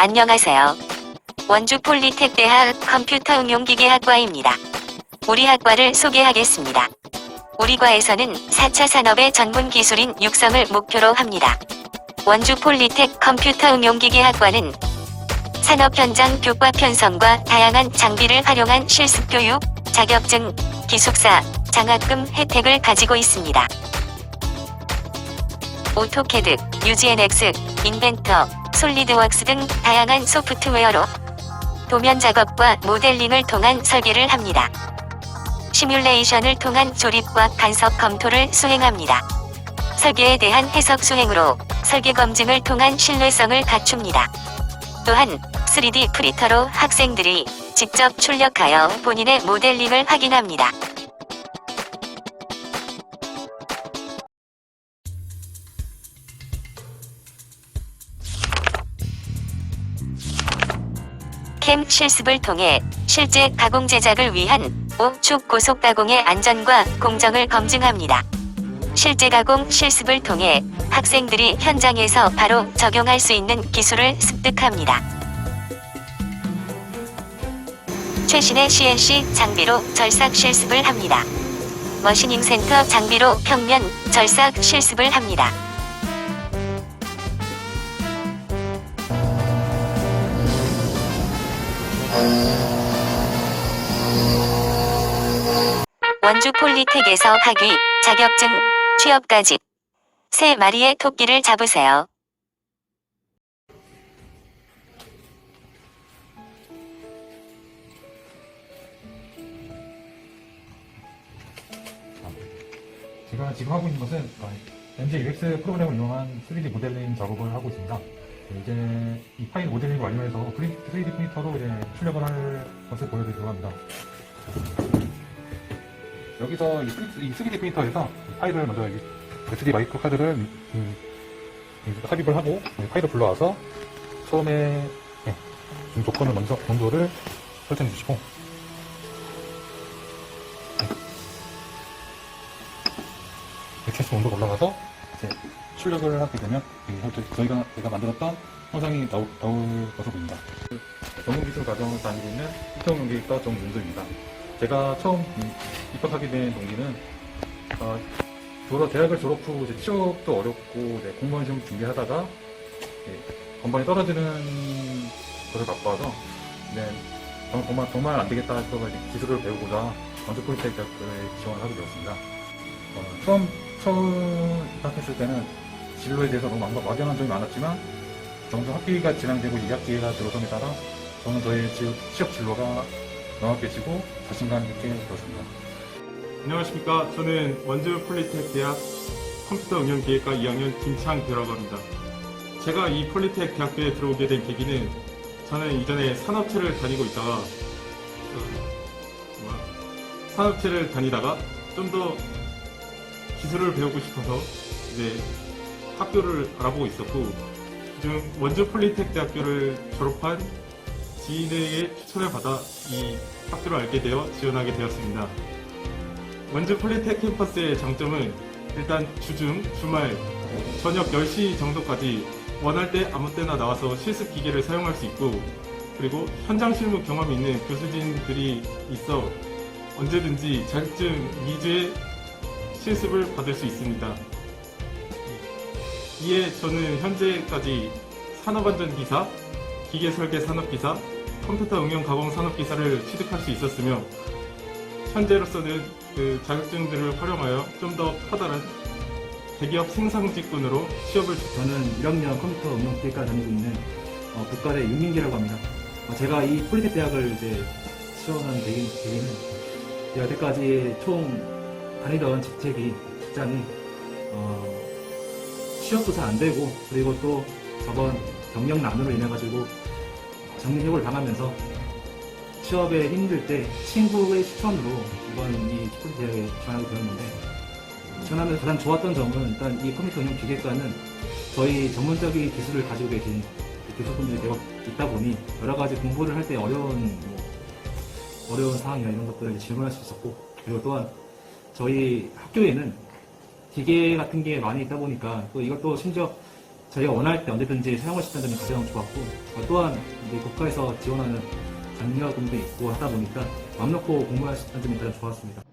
안녕하세요. 원주 폴리텍대학 컴퓨터 응용기계학과입니다. 우리 학과를 소개하겠습니다. 우리 과에서는 4차 산업의 전문 기술인 육성을 목표로 합니다. 원주 폴리텍 컴퓨터 응용기계학과는 산업 현장 교과 편성과 다양한 장비를 활용한 실습 교육, 자격증, 기숙사, 장학금 혜택을 가지고 있습니다. 오토캐드, UGNX, 인벤터, 솔리드웍스 등 다양한 소프트웨어로 도면 작업과 모델링을 통한 설계를 합니다. 시뮬레이션을 통한 조립과 간섭 검토를 수행합니다. 설계에 대한 해석 수행으로 설계 검증을 통한 신뢰성을 갖춥니다. 또한 3D 프리터로 학생들이 직접 출력하여 본인의 모델링을 확인합니다. 캠 실습을 통해 실제 가공 제작을 위한 5축 고속 가공의 안전과 공정을 검증합니다. 실제 가공 실습을 통해 학생들이 현장에서 바로 적용할 수 있는 기술을 습득합니다. 최신의 CNC 장비로 절삭 실습을 합니다. 머시닝 센터 장비로 평면 절삭 실습을 합니다. 원주 폴리텍에서 학위, 자격증, 취업까지 세 마리의 토끼를 잡으세요. 제가 지금 하고 있는 것은 MJ UX 프로그램을 이용한 3D 모델링 작업을 하고 있습니다. 네, 이제 이 파일 모델링을 완료해서 3D 프린터로 이제 출력을 할 것을 보여드리려고 합니다. 여기서 이 3D 프린터에서 이 파일을 먼저 SD 마이크로 카드를 음, 음, 삽입을 하고 이 파일을 불러와서 처음에 예, 좀 조건을 먼저 온도를 설정해 주시고 이렇게 해서 온도가 올라가서 이제 출력을 하게 되면 이 저희가 제가 만들었던 영상이 나올, 나올 것으로 보입니다. 전문기술 과정을 다니고 있는 이태용연기과 정윤도입니다. 제가 처음 이- 입학하게 된 동기는 어, 졸업, 대학을 졸업 후 이제 취업도 어렵고 이제 공무원 시험 준비하다가 예, 건반이 떨어지는 것을 와서 네, 정- 정말, 정말 안 되겠다 싶어서 기술을 배우고자 원주 대학교에 지원을 하게 되었습니다. 어, 처음 처음 입학했을 때는 진로에 대해서 너무 막- 막연한 점이 많았지만 점점 학기가 진행되고 2학기가 들어서에 따라 저는 저의 지- 취업 진로가 명확해지고 자신감 있게 되었습니다. 안녕하십니까. 저는 원주 폴리텍 대학 컴퓨터 응용기획과 2학년 김창규라고 합니다. 제가 이 폴리텍 대학교에 들어오게 된 계기는 저는 이전에 산업체를 다니고 있다가 어, 산업체를 다니다가 좀더 기술을 배우고 싶어서 이제 학교를 알아보고 있었고 지금 원주 폴리텍 대학교를 졸업한 지인에게 추천을 받아 이 학교를 알게 되어 지원하게 되었습니다. 원주 폴리텍 캠퍼스의 장점은 일단 주중, 주말, 저녁 10시 정도까지 원할 때 아무 때나 나와서 실습 기계를 사용할 수 있고 그리고 현장 실무 경험이 있는 교수진들이 있어 언제든지 자격증 위주의 실습을 받을 수 있습니다. 이에 저는 현재까지 산업안전기사, 기계설계 산업기사, 컴퓨터 응용 가공 산업기사를 취득할 수 있었으며 현재로서는 그 자격증들을 활용하여 좀 더 커다란 대기업 생산직군으로 취업을 저는 1학년 컴퓨터 응용기획과 다니고 있는 어, 국가대 윤민기라고 합니다. 어, 제가 이 폴리텍 대학을 이제 지원한 계기, 계기는 여태까지 총 다니던 직책이 직장이 어, 취업도 잘 안 되고 그리고 또 저번 경력난으로 인해 가지고 정리해고를 당하면서 취업에 힘들 때 친구의 추천으로 이번 이 폴리텍 대학에 지원하게 되었는데 지원하면서 가장 좋았던 점은 일단 이 컴퓨터 운영 기계과는 저희 전문적인 기술을 가지고 계신 교수분들이 되어 있다 보니 여러 가지 공부를 할 때 어려운 뭐 어려운 상황이나 이런 것들을 질문할 수 있었고 그리고 또한 저희 학교에는 기계 같은 게 많이 있다 보니까 또 이것도 심지어 저희가 원할 때 언제든지 사용할 수 있다는 점이 가장 좋았고 어, 또한 이제 국가에서 지원하는 장려금도 있고 하다 보니까 마음 놓고 공부할 수 있다는 점이 가장 좋았습니다.